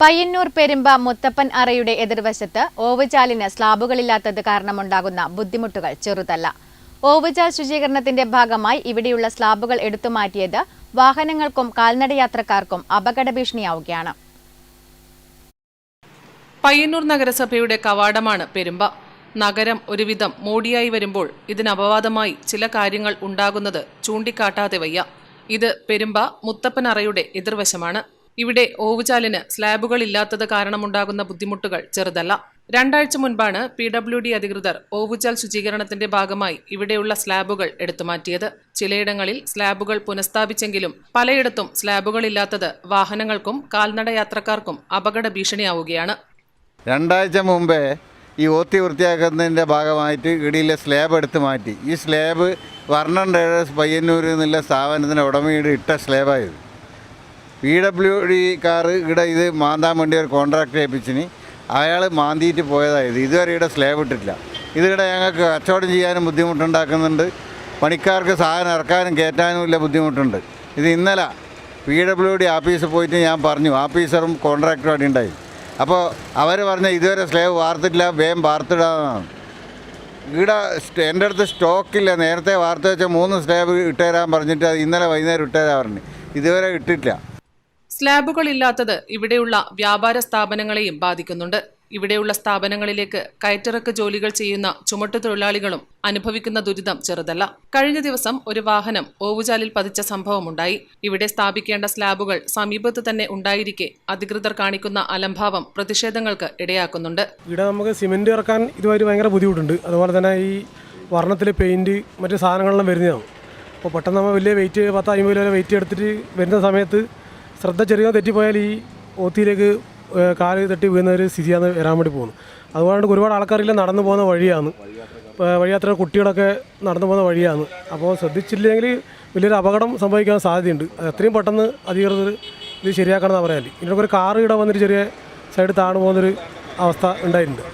പയ്യന്നൂർ പെരുമ്പ മുത്തപ്പൻ അറയുടെ എതിർവശത്ത് ഓവുചാലിന് സ്ലാബുകളില്ലാത്തത് കാരണമുണ്ടാകുന്ന ബുദ്ധിമുട്ടുകൾ ചെറുതല്ല. ഓവുചാൽ ശുചീകരണത്തിന്റെ ഭാഗമായി ഇവിടെയുള്ള സ്ലാബുകൾ എടുത്തുമാറ്റിയത് വാഹനങ്ങൾക്കും കാൽനടയാത്രക്കാർക്കും അപകട ഭീഷണിയാവുകയാണ്. പയ്യന്നൂർ നഗരസഭയുടെ കവാടമാണ് പെരുമ്പ. നഗരം ഒരുവിധം മോടിയായി വരുമ്പോൾ ഇതിനപവാദമായി ചില കാര്യങ്ങൾ ഉണ്ടാകുന്നത് ചൂണ്ടിക്കാട്ടാതെ വയ്യ. ഇത് പെരുമ്പ മുത്തപ്പനറയുടെ എതിർവശമാണ്. ഇവിടെ ഓവുചാലിന് സ്ലാബുകൾ ഇല്ലാത്തത് കാരണമുണ്ടാകുന്ന ബുദ്ധിമുട്ടുകൾ ചെറുതല്ല. രണ്ടാഴ്ച മുൻപാണ് പി ഡബ്ല്യു ഡി അധികൃതർ ഓവുചാൽ ശുചീകരണത്തിന്റെ ഭാഗമായി ഇവിടെയുള്ള സ്ലാബുകൾ എടുത്തുമാറ്റിയത് ചിലയിടങ്ങളിൽ സ്ലാബുകൾ പുനഃസ്ഥാപിച്ചെങ്കിലും പലയിടത്തും സ്ലാബുകൾ സ്ലാബുകളില്ലാത്തത് വാഹനങ്ങൾക്കും കാൽനട യാത്രക്കാർക്കും അപകട ഭീഷണിയാവുകയാണ്. രണ്ടാഴ്ച മുമ്പേ ഈ ഓത്തി വൃത്തിയാക്കുന്നതിന്റെ ഭാഗമായിട്ട് ഇടിയിലെ സ്ലാബ് എടുത്തു മാറ്റി. ഈ സ്ലാബ് വർണൻ ഡേഴ്സ് പയ്യന്നൂരിൽ നിന്നുള്ള സ്ഥാപനത്തിന്റെ ഉടമയുടെ ഇട്ട സ്ലാബായത് പി ഡബ്ല്യു ഡി കാർ ഇവിടെ ഇത് മാന്താൻ വേണ്ടി ഒരു കോൺട്രാക്ട് ഏൽപ്പിച്ചിന്. അയാൾ മാന്തിയിട്ട് പോയതായത് ഇതുവരെ ഇവിടെ സ്ലേവ് ഇട്ടിട്ടില്ല. ഇതിവിടെ ഞങ്ങൾക്ക് കച്ചവടം ചെയ്യാനും ബുദ്ധിമുട്ടുണ്ടാക്കുന്നുണ്ട്. പണിക്കാർക്ക് സാധനം ഇറക്കാനും കയറ്റാനും ഇല്ല ബുദ്ധിമുട്ടുണ്ട്. ഇത് ഇന്നലെ പി ഡബ്ല്യു ഡി ആഫീസിൽ പോയിട്ട് ഞാൻ പറഞ്ഞു. ആഫീസറും കോൺട്രാക്ടറും അടി ഉണ്ടായി. അപ്പോൾ അവർ പറഞ്ഞ ഇതുവരെ സ്ലേവ് വാർത്തിട്ടില്ല വേം വാർത്തിടാന്നാണ്. ഇവിടെ എന്റെ അടുത്ത് സ്റ്റോക്കില്ല നേരത്തെ വാർത്ത വെച്ച മൂന്ന് സ്ലേവ് ഇട്ടുതരാൻ പറഞ്ഞിട്ട് അത് ഇന്നലെ വൈകുന്നേരം ഇട്ടുതരാൻ പറഞ്ഞു. ഇതുവരെ ഇട്ടിട്ടില്ല. സ്ലാബുകൾ ഇല്ലാത്തത് ഇവിടെയുള്ള വ്യാപാര സ്ഥാപനങ്ങളെയും ബാധിക്കുന്നുണ്ട്. ഇവിടെയുള്ള സ്ഥാപനങ്ങളിലേക്ക് കയറ്റിറക്ക് ജോലികൾ ചെയ്യുന്ന ചുമട്ടു തൊഴിലാളികളും അനുഭവിക്കുന്ന ദുരിതം ചെറുതല്ല. കഴിഞ്ഞ ദിവസം ഒരു വാഹനം ഓവുചാലിൽ പതിച്ച സംഭവമുണ്ടായി. ഇവിടെ സ്ഥാപിക്കേണ്ട സ്ലാബുകൾ സമീപത്ത് തന്നെ ഉണ്ടായിരിക്കെ അധികൃതർ കാണിക്കുന്ന അലംഭാവം പ്രതിഷേധങ്ങൾക്ക് ഇടയാക്കുന്നുണ്ട്. ഇവിടെ നമുക്ക് സിമെന്റ് ഇറക്കാൻ ഇതുവരെ ഭയങ്കര ബുദ്ധിമുട്ടുണ്ട്. അതുപോലെ തന്നെ ഈ വർണത്തിൽ പെയിന്റ് മറ്റു സാധനങ്ങളെല്ലാം വരുന്നതാണ്. അപ്പോൾ പെട്ടെന്ന് നമ്മൾ വലിയ വെയിറ്റ് പത്ത് അമ്പത് വരെ വെയിറ്റ് എടുത്തിട്ട് വരുന്ന സമയത്ത് ശ്രദ്ധ ചെറിയ തെറ്റിപ്പോയാൽ ഈ ഓത്തിയിലേക്ക് കാൽ തട്ടി വീഴുന്ന ഒരു സ്ഥിതിയാണ് വരാൻ വേണ്ടി പോകുന്നത് അതുകൊണ്ട് ഒരുപാട് ആൾക്കാരില്ല നടന്നു പോകുന്ന വഴിയാണ്. വഴിയാത്ര കുട്ടികളൊക്കെ നടന്നു പോകുന്ന വഴിയാണ്. അപ്പോൾ ശ്രദ്ധിച്ചില്ലെങ്കിൽ വലിയൊരു അപകടം സംഭവിക്കാൻ സാധ്യതയുണ്ട്. എത്രയും പെട്ടെന്ന് അധികൃതർ ഇത് ശരിയാക്കണമെന്നാണ് പറയാൻ ഇതിനൊക്കെ ഒരു കാറ് ഇവിടെ വന്നിട്ട് ചെറിയ സൈഡ് താണു പോകുന്നൊരു അവസ്ഥ ഉണ്ടായിട്ടുണ്ട്.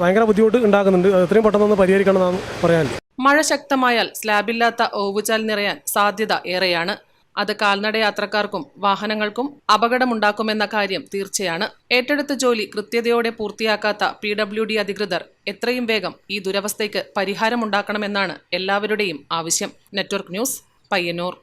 ഭയങ്കര ബുദ്ധിമുട്ട് ഉണ്ടാക്കുന്നുണ്ട്. അത് എത്രയും പെട്ടെന്ന് പരിഹരിക്കണം എന്നാണ് പറയാനുള്ളത്. മഴ ശക്തമായാൽ സ്ലാബില്ലാത്ത ഓവുചാൽ നിറയാൻ സാധ്യത ഏറെയാണ്. അത് കാൽനട യാത്രക്കാർക്കും വാഹനങ്ങൾക്കും അപകടമുണ്ടാക്കുമെന്ന കാര്യം തീർച്ചയാണ്. ഏറ്റെടുത്ത ജോലി കൃത്യതയോടെ പൂർത്തിയാക്കാത്ത പി ഡബ്ല്യു ഡി അധികൃതർ എത്രയും വേഗം ഈ ദുരവസ്ഥയ്ക്ക് പരിഹാരമുണ്ടാക്കണമെന്നാണ് എല്ലാവരുടെയും ആവശ്യം. Network news Payyanur.